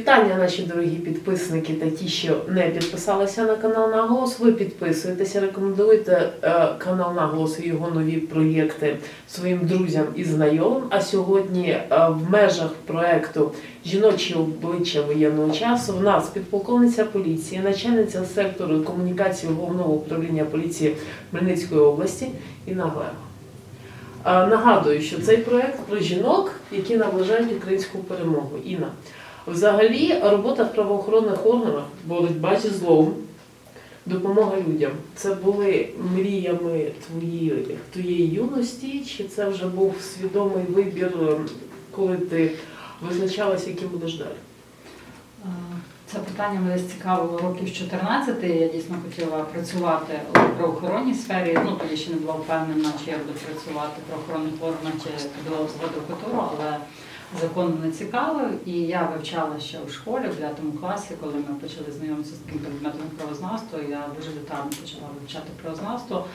Вітання, наші дорогі підписники та ті, що не підписалися на канал Наголос. Ви підписуєтеся, рекомендуєте е, канал Наголос і його нові проєкти своїм друзям і знайомим. А сьогодні е, в межах проекту Жіночі обличчя воєнного часу в нас підполковниця поліції, начальниця сектору комунікації головного управління поліції Хмельницької області Інна Глеба. Е, Нагадую, що цей проект про жінок, які наближають українську перемогу. Інна, взагалі робота в правоохоронних органах, боротьба зі злом, допомога людям. Це були мріями твої, твоєї юності, чи це вже був свідомий вибір, е, коли ти визначалася, яким будеш далі? Е, Це питання мене цікавило років з 14. Я дійсно хотіла працювати у правоохоронній сфері. Ну тоді ще не була впевнена, чи я буду працювати в правоохоронних органах, чи подала в але закон мене цікавив. І я вивчала ще у школі, в 9 класі, коли ми почали знайомитися з таким предметом як правознавство. Я дуже детально почала вивчати правознавство.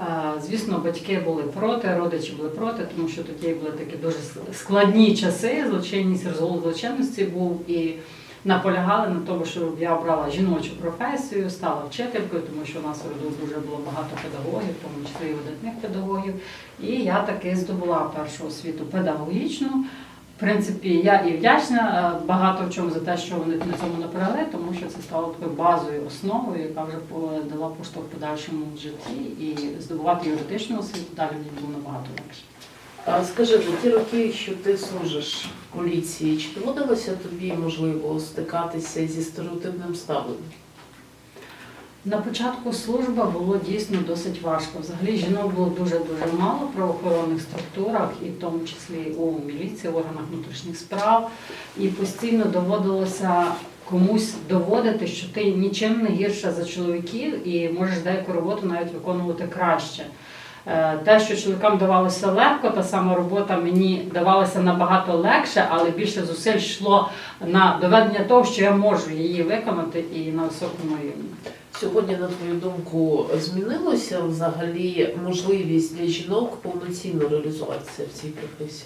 Е, Звісно, батьки були проти, родичі були проти, тому що тоді були такі дуже складні часи. Злочинність, розгул злочинності був і наполягали на тому, щоб я обрала жіночу професію, стала вчителькою, тому що у нас в роду дуже було багато педагогів, тому числі і видатних педагогів. І я таки здобула першу освіту педагогічну. Принципі, я і вдячна е, багато в чому за те, що вони на цьому наполягли, тому що це стало такою базовою основою, яка вже дала поштовх в подальшому житті. І здобувати юридичну освіту далі мені було набагато легше. А скажи, за ті роки, що ти служиш в поліції, чи доводилося тобі можливо стикатися зі стереотипним ставленням? На початку служби було дійсно досить важко. Взагалі жінок було дуже дуже мало в правоохоронних структурах, і в тому числі у міліції, органах внутрішніх справ. І постійно доводилося комусь доводити, що ти нічим не гірша за чоловіків і можеш деяку роботу навіть виконувати краще. Е, Те, що чоловікам давалося легко, та сама робота мені давалася набагато легше, але більше зусиль йшло на доведення того, що я можу її виконати і на високому рівні. Сьогодні, на твою думку, змінилося взагалі можливість для жінок повноцінно реалізуватися в цій професії?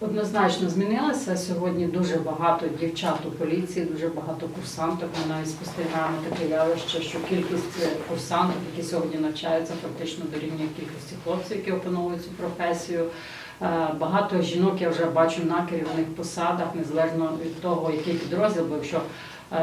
Однозначно змінилося. Сьогодні дуже багато дівчат у поліції, дуже багато курсанток. Ми навіть спостерігаємо таке явище, що кількість курсанток, які сьогодні навчаються, фактично дорівнює кількості хлопців, які опановують цю професію. Е, Багато жінок я вже бачу на керівних посадах, незалежно від того, який підрозділ, бо якщо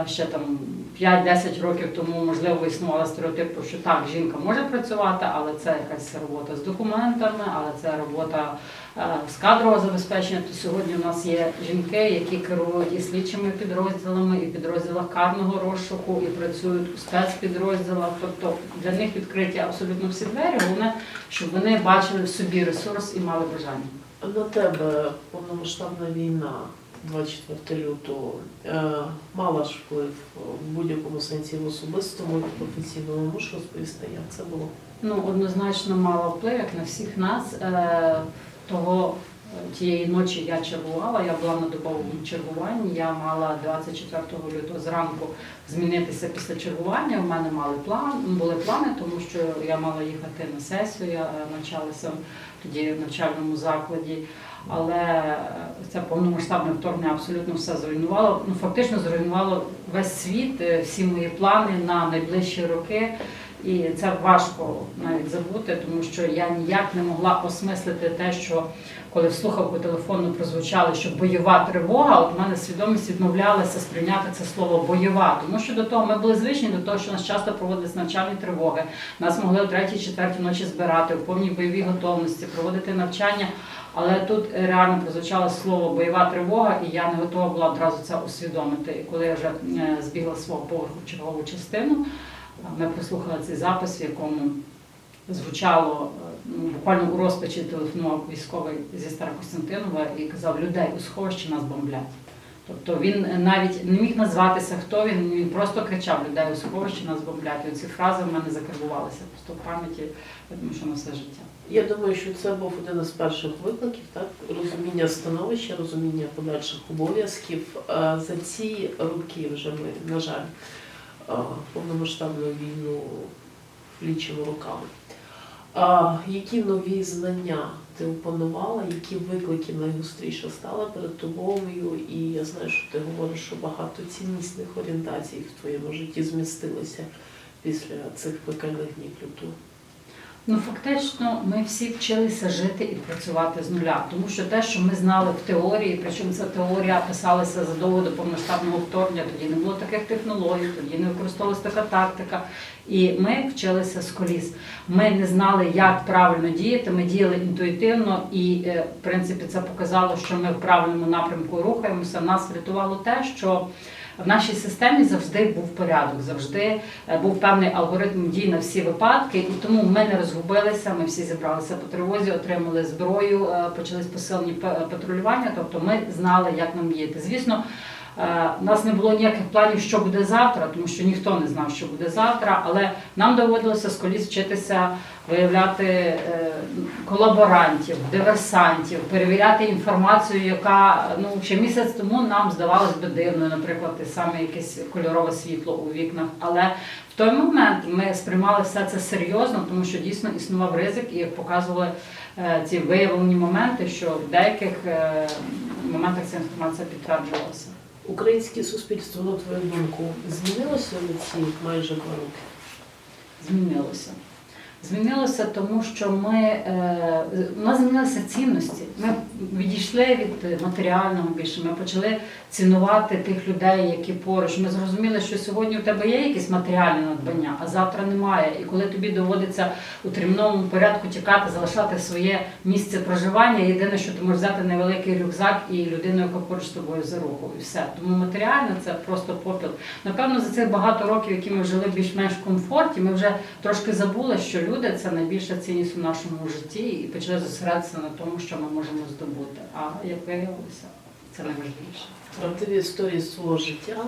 ще там 5-10 років тому можливо існувала стереотип, що так, жінка може працювати, але це якась робота з документами, але це робота е, з кадрового забезпечення. То сьогодні у нас є жінки, які керують і слідчими підрозділами, і підрозділах карного розшуку, і працюють у спецпідрозділах. Тобто для них відкриті абсолютно всі двері. Головне, щоб вони бачили в собі ресурс і мали бажання. На тебе повномасштабна війна 24 лютого е, мала ж вплив в будь-якому сенсі в особистому і професійному. Можеш розповісти, як це було? Ну, однозначно мала вплив, як на всіх нас. Е, Того е, тієї ночі я чергувала, я була на добовому чергуванні. Я мала 24 лютого зранку змінитися після чергування. У мене мали план, були плани, тому що я мала їхати на сесію. Я навчалася тоді в навчальному закладі. Але це повномасштабне вторгнення абсолютно все зруйнувало. Ну фактично зруйнувало весь світ, е, всі мої плани на найближчі роки. І це важко навіть забути, тому що я ніяк не могла осмислити те, що коли в слухавку телефону прозвучало, що бойова тривога, от в мене свідомість відмовлялася сприйняти це слово бойова, тому що до того ми були звичні до того, що нас часто проводились навчальні тривоги. Нас могли о третій, четвертій ночі збирати в повній бойовій готовності, проводити навчання. Але тут реально прозвучало слово бойова тривога, і я не готова була одразу це усвідомити. І коли я вже е, збігла свого поверху чергову частину, е, ми прослухали цей запис, в якому звучало е, ну, буквально у розпачі телефонував військовий зі Старокостянтинова і казав, людей у сховищі нас бомблять. Тобто він навіть не міг назватися, хто він, він просто кричав людей у сховищі нас бомблять. І ці фрази в мене закарбувалися просто в пам'яті, думаю, що на все життя. Я думаю, що це був один із перших викликів, так розуміння становища, розуміння подальших обов'язків. Е, За ці роки вже ми, на жаль, е, повномасштабну війну лічимо роками. Які нові знання ти опанувала, які виклики найгостріше стали перед тобою? І я знаю, що ти говориш, що багато ціннісних орієнтацій в твоєму житті змістилися після цих пекельних днів лютого. Ну, фактично, ми всі вчилися жити і працювати з нуля, тому що те, що ми знали в теорії, причому ця теорія писалася задовго до повноштабного вторгнення, тоді не було таких технологій, тоді не використовувалася така тактика. І ми вчилися з коліс. Ми не знали, як правильно діяти. Ми діяли інтуїтивно, і е, в принципі це показало, що ми в правильному напрямку рухаємося. Нас врятувало те, що в нашій системі завжди був порядок, завжди е, був певний алгоритм дій на всі випадки, і тому ми не розгубилися. Ми всі зібралися по тривозі, отримали зброю, е, почались посилені патрулювання. Тобто ми знали, як нам діяти. Звісно. Е, У нас не було ніяких планів, що буде завтра, тому що ніхто не знав, що буде завтра. Але нам доводилося з коліс вчитися виявляти е, колаборантів, диверсантів, перевіряти інформацію, яка ну ще місяць тому нам здавалось би дивною, наприклад, саме якесь кольорове світло у вікнах. Але в той момент ми сприймали все це серйозно, тому що дійсно існував ризик, і як показували е, ці виявлені моменти, що в деяких е, моментах ця інформація підтверджувалася. Українське суспільство, на твою думку, змінилося на ці майже два роки? Змінилося. Змінилося, тому що ми е, у нас змінилися цінності. Ми відійшли від матеріального більше. Ми почали цінувати тих людей, які поруч. Ми зрозуміли, що сьогодні у тебе є якесь матеріальне надбання, а завтра немає. І коли тобі доводиться у терміновому порядку тікати, залишати своє місце проживання, єдине, що ти можеш взяти невеликий рюкзак і людину, яка поруч з тобою за руку, і все. Тому матеріально це просто попіл. Напевно, за цих багато років, які ми жили більш-менш комфорті, ми вже трошки забули, що люди це найбільша цінність у нашому житті, і почали зосередитися на тому, що ми можемо здобути. А як виявилося, це найважливіше. Правдиві історії свого життя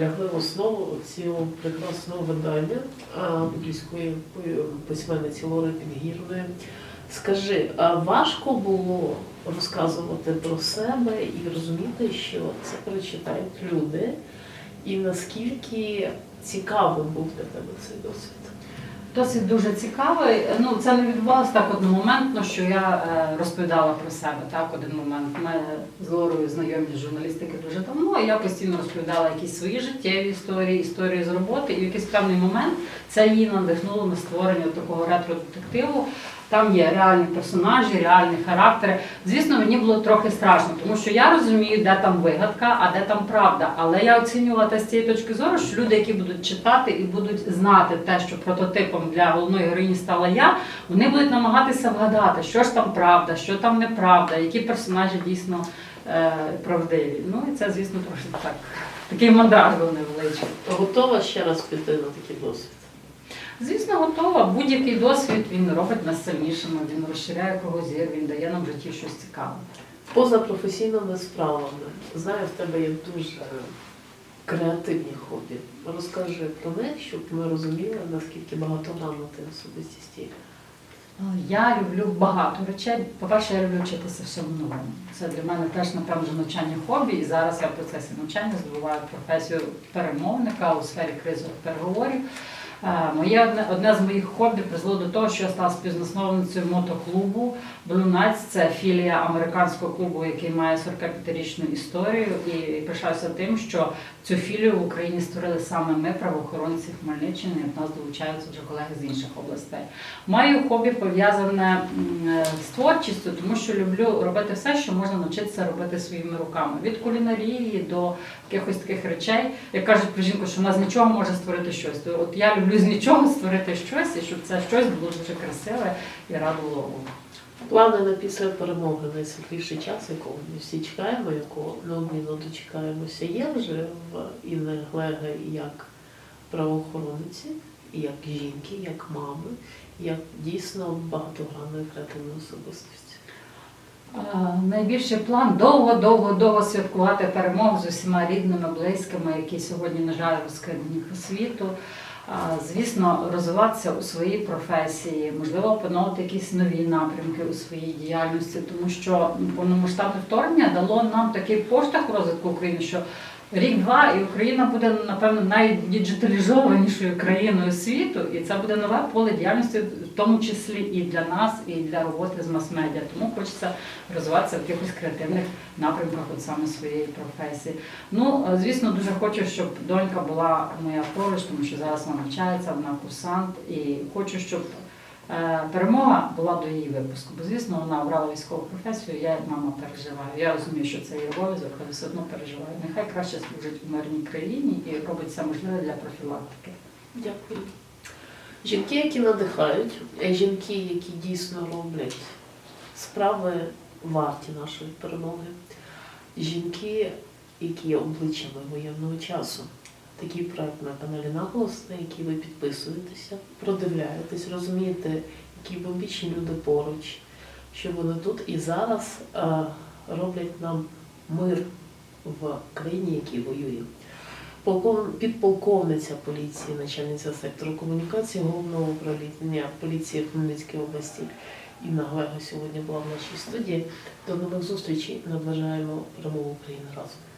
лягли в основу цього прекрасного видання англійської письменниці Лори Підгірної. Скажи, а важко було розказувати про себе і розуміти, що це прочитають люди, і наскільки цікавим був для тебе цей досвід? Досить дуже цікавий. Ну це не відбувалося так одномоментно, що я е, розповідала про себе. Так, один момент. Ми з Лорою знайомі з журналістики дуже давно. Я постійно розповідала якісь свої життєві історії, історії з роботи. І в якийсь певний момент це її надихнуло на створення такого ретро-детективу. Там є реальні персонажі, реальні характери. Звісно, мені було трохи страшно, тому що я розумію, де там вигадка, а де там правда. Але я оцінювала те з цієї точки зору, що люди, які будуть читати і будуть знати те, що прототипом для головної героїні стала я, вони будуть намагатися вгадати, що ж там правда, що там неправда, які персонажі дійсно е, правдиві. Ну і це, звісно, трохи так. Такий мандраж був невеличкий. Готова ще раз піти на такий досвід? Звісно, готова. Будь-який досвід він робить нас сильнішими, він розширяє кругозір, він дає нам в житті щось цікаве. Поза професійними справами. Знаю, в тебе є дуже креативні хобі. Розкажи про них, щоб ми розуміли, наскільки багатогранна ти особистість є. Я люблю багато речей. По-перше, я люблю вчитися всьому новому. Це для мене теж, напевно, навчання хобі. І зараз я в процесі навчання здобуваю професію перемовника у сфері кризових переговорів. Е, Моє одне, одне з моїх хобі призвело до того, що я стала співзасновницею мотоклубу Blue. Це філія американського клубу, який має 45-річну історію. І пишався тим, що цю філію в Україні створили саме ми, правоохоронці Хмельниччини. До нас долучаються вже колеги з інших областей. Моє хобі пов'язане е, з творчістю, тому що люблю робити все, що можна навчитися робити своїми руками. Від кулінарії до якихось таких речей. Як кажуть про жінку, що вона з нічого може створити щось. То от я люблю з нічого створити щось, і щоб це щось було дуже красиве і радувало. Плани на після перемоги найсвітліший час, якого ми всі чекаємо, якого неодмінно дочекаємося, є вже в Інни Глега як правоохоронниці, як жінки, як мами, як дійсно багатогранної креативної особистості. Найбільший план довго-довго-довго святкувати перемогу з усіма рідними, близькими, які сьогодні, на жаль, розкидані по світу. Звісно, розвиватися у своїй професії, можливо, опановувати якісь нові напрямки у своїй діяльності, тому що повномасштабне вторгнення дало нам такий поштовх розвитку України, що Рік-два, і Україна буде, напевно, найдіджиталізованішою країною світу, і це буде нове поле діяльності, в тому числі і для нас, і для роботи з мас-медіа. Тому хочеться розвиватися в якихось креативних напрямках от саме своєї професії. Ну, звісно, дуже хочу, щоб донька була моя поруч, тому що зараз вона навчається, вона курсант, і хочу, щоб перемога була до її випуску. Бо, звісно, вона обрала військову професію, я як мама переживаю. Я розумію, що це її обов'язок, але все одно переживаю. Нехай краще служить у мирній країні і робить все можливе для профілактики. Дякую. Жінки, які надихають, е, жінки, які дійсно роблять справи варті нашої перемоги, жінки, які є обличчями воєнного часу. Такий проект на каналі Наголос, на який ви підписуєтеся, продивляєтесь, розумієте, які вибічні люди поруч, що вони тут і зараз е, роблять нам мир в країні, якій воює. Полков... Підполковниця поліції, начальниця сектору комунікації головного управління поліції Хмельницької області Інна Глега сьогодні була в нашій студії. До нових зустрічей. Наближаємо перемогу України разом.